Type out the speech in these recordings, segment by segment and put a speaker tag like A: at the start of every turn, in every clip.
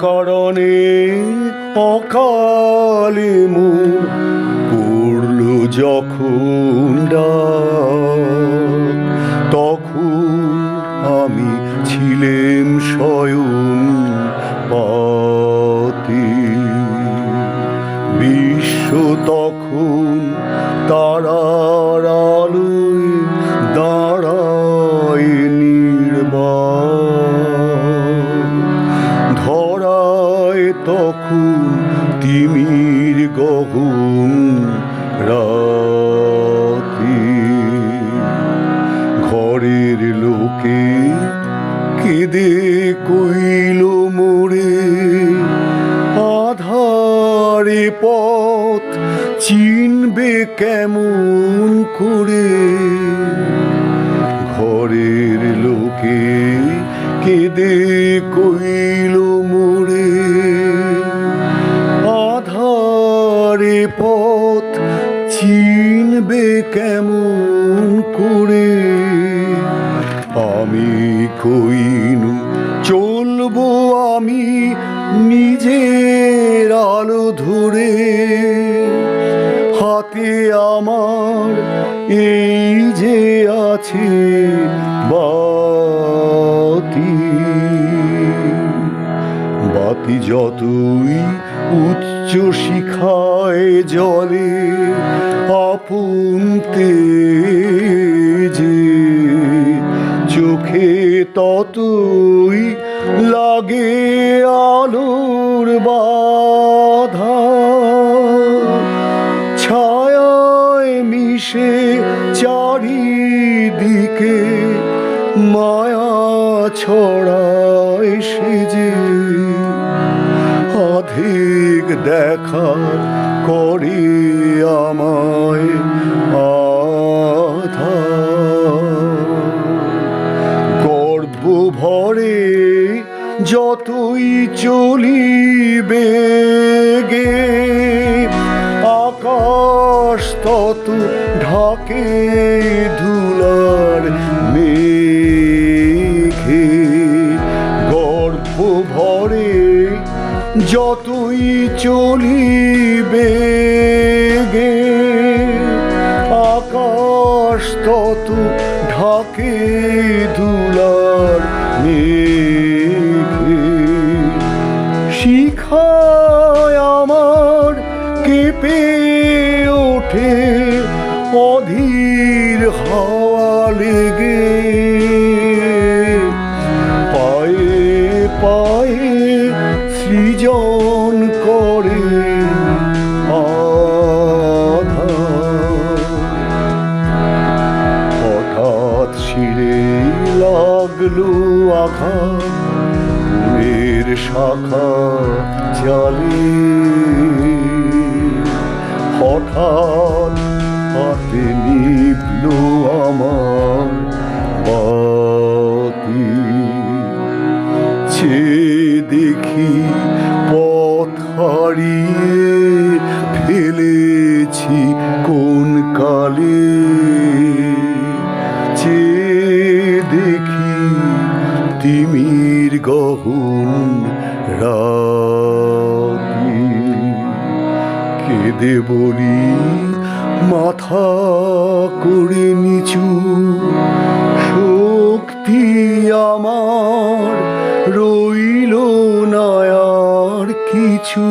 A: অকারণে অকালে মোর পড়ল যখন ডাক, মোরে আধারে পথ চিনবে কেমন করে? ঘরের লোকে কেঁদে কইল মোরে। আধারে পথ চিনবে কেমন করে? আমি কইনু আমি নিজের আলো ধরে হাতে আমার এই যে আছে বাতি। বাতি যতই উচ্চ শিখায় জলে, আপন তেজে লাগে আলোর বাধা। ছায়ায় মিশে চারিদিকে মায়া ছড়ায় সেজে অধিক দেখা করে আমায় আধা। যতই চলিবে গে, আকাশ তত ঢাকে ধুলার মেঘে। গর্ব ভরে যতই চলিবে গে, আকাশ তত ঢাকে ধুলার মেঘে। শিখায় আমার কেঁপে ওঠে অধীর হাওয়া লেগে। পায়ে পায়ে সৃজন করে হঠাৎ শিরে লাগল আঘাত। ফুলের শাখা জালে হঠাৎ হাতে নিবল আমার বাতি। ছে দেখি পথ হারিয়ে তিমির গহন রাতি কেঁদে বলি, মাথা করে নিচু, শক্তি আমার রইল না আর কিছু।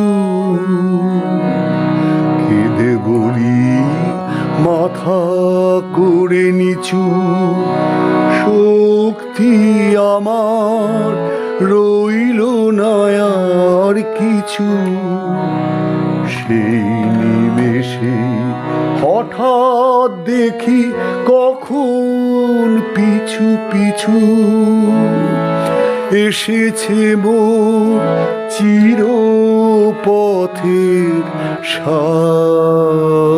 A: কেঁদে বলি মাথা করে নিচু, শক্তি আমার রইল না আর কিছু। সেই নিমেষে হঠাৎ দেখি কখন পিছু পিছু এসেছে মোর চির পথের সাথী